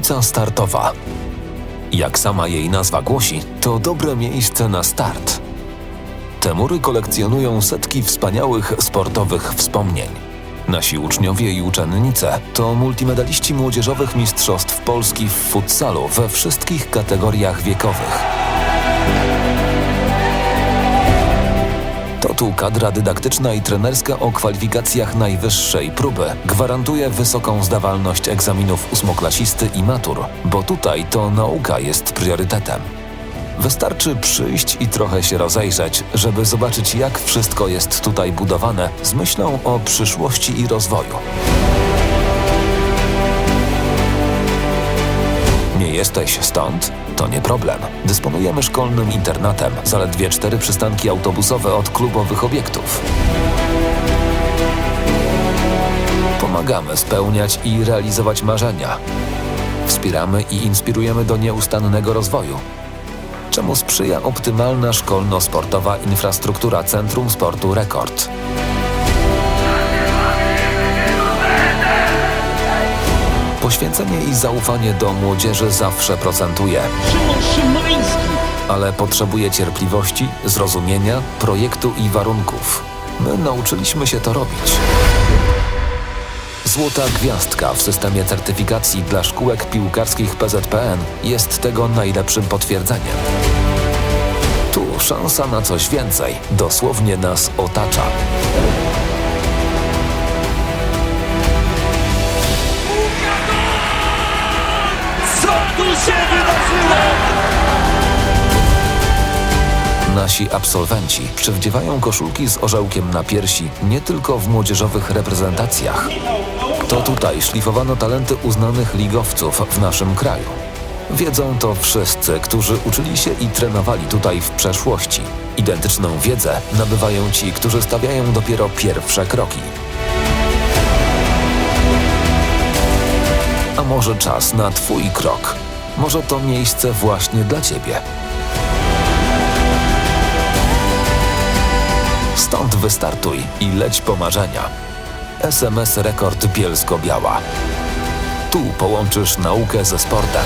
Ulica Startowa. Jak sama jej nazwa głosi, to dobre miejsce na start. Te mury kolekcjonują setki wspaniałych sportowych wspomnień. Nasi uczniowie i uczennice to multimedaliści młodzieżowych mistrzostw Polski w futsalu we wszystkich kategoriach wiekowych. Tu kadra dydaktyczna i trenerska o kwalifikacjach najwyższej próby gwarantuje wysoką zdawalność egzaminów ósmoklasisty i matur, bo tutaj to nauka jest priorytetem. Wystarczy przyjść i trochę się rozejrzeć, żeby zobaczyć, jak wszystko jest tutaj budowane z myślą o przyszłości i rozwoju. Jesteś stąd? To nie problem. Dysponujemy szkolnym internatem, zaledwie cztery przystanki autobusowe od klubowych obiektów. Pomagamy spełniać i realizować marzenia. Wspieramy i inspirujemy do nieustannego rozwoju czemu sprzyja optymalna szkolno-sportowa infrastruktura Centrum Sportu Rekord. Poświęcenie i zaufanie do młodzieży zawsze procentuje, Szymon Szymański. ale potrzebuje cierpliwości, zrozumienia, projektu i warunków. My nauczyliśmy się to robić. Złota gwiazdka w systemie certyfikacji dla szkółek piłkarskich PZPN jest tego najlepszym potwierdzeniem. Tu szansa na coś więcej, dosłownie nas otacza. Tu się wydarzyło? Nasi absolwenci przywdziewają koszulki z orzełkiem na piersi nie tylko w młodzieżowych reprezentacjach. To tutaj szlifowano talenty uznanych ligowców w naszym kraju. Wiedzą to wszyscy, którzy uczyli się i trenowali tutaj w przeszłości. Identyczną wiedzę nabywają ci, którzy stawiają dopiero pierwsze kroki. A może czas na Twój krok? Może to miejsce właśnie dla Ciebie? Stąd wystartuj i leć po marzenia. SMS Rekord Bielsko-Biała. Tu połączysz naukę ze sportem.